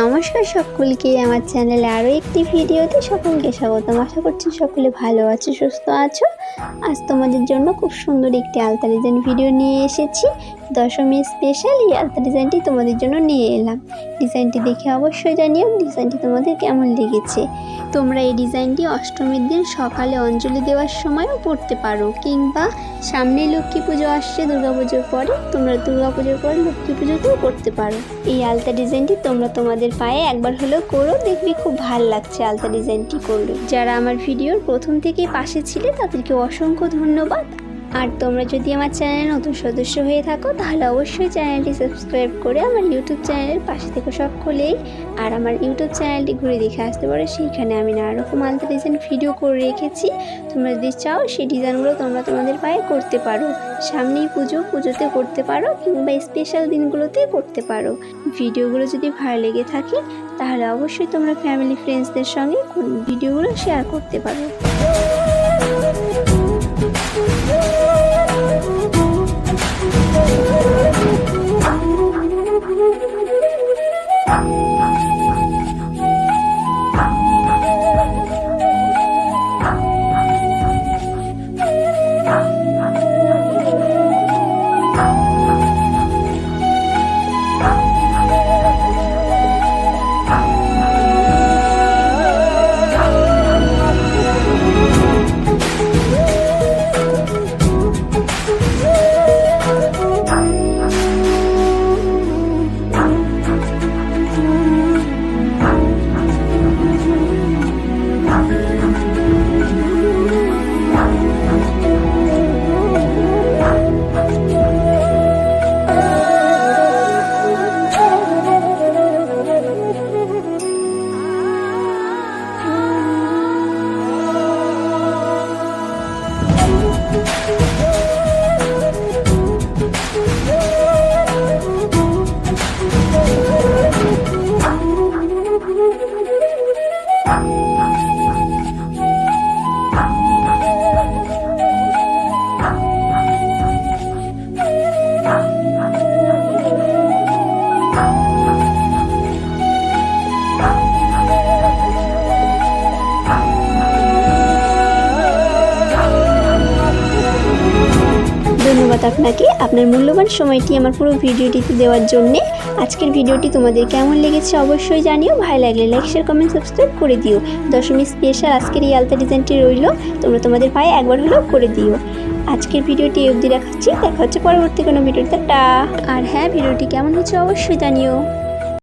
নমস্কার সকলকে, আমার চ্যানেলে আরও একটি ভিডিওতে সকলকে স্বাগতম। আশা করছি সকলে ভালো আছো, সুস্থ আছো। আজ তোমাদের জন্য খুব সুন্দর একটি আলতা ডিজাইন ভিডিও নিয়ে এসেছি। দশমী স্পেশাল এই আলতা ডিজাইনটি তোমাদের জন্য নিয়ে এলাম। ডিজাইনটি দেখে অবশ্যই জানিও ডিজাইনটি তোমাদের কেমন লেগেছে। তোমরা এই ডিজাইনটি অষ্টমীর দিন সকালে অঞ্জলি দেওয়ার সময়ও পড়তে পারো, কিংবা সামনে লক্ষ্মী পুজো আসছে দুর্গাপুজোর পরে তোমরা দুর্গাপুজোর পরে লক্ষ্মী পুজোতেও করতে পারো। এই আলতা ডিজাইনটি তোমরা তোমাদের পায়ে একবার হলেও করো, দেখবি খুব ভালো লাগছে আলতা ডিজাইনটি করলে। যারা আমার ভিডিওর প্রথম থেকেই পাশে ছিলে, তাদেরকে অসংখ্য ধন্যবাদ। আর তোমরা যদি আমার চ্যানেলে নতুন সদস্য হয়ে থাকো, তাহলে অবশ্যই চ্যানেলটি সাবস্ক্রাইব করে আমার ইউটিউব চ্যানেলের পাশে থেকে সকলেই। আর আমার ইউটিউব চ্যানেলটি ঘুরে দেখে আসতে পারো সেইখানে আমি নানা রকম আলতা ডিজাইন ভিডিও করে রেখেছি। তোমরা যদি চাও, সেই ডিজাইনগুলো তোমরা তোমাদের পায়ে করতে পারো। সামনেই পুজো, পুজোতে করতে পারো কিংবা স্পেশাল দিনগুলোতে করতে পারো। ভিডিওগুলো যদি ভালো লেগে থাকে, তাহলে অবশ্যই তোমরা ফ্যামিলি ফ্রেন্ডসদের সঙ্গে ভিডিওগুলো শেয়ার করতে পারো। আপনাকে আপনার মূল্যবান সময়টি আমার পুরো ভিডিওটিতে দেওয়ার জন্যে। আজকের ভিডিওটি তোমাদের কেমন লেগেছে অবশ্যই জানিও। ভালো লাগলে লাইক শেয়ার কমেন্ট সাবস্ক্রাইব করে দিও। দশমী স্পেশাল আজকের এই আলতা ডিজাইনটি রইল। তোমরা তোমাদের পায়ে একবার হলেও করে দিও। আজকের ভিডিওটি অবধি রাখাচ্ছি দেখা হচ্ছে পরবর্তী কোনো ভিডিওতে। টা আর হ্যাঁ ভিডিওটি কেমন হচ্ছে অবশ্যই জানিও।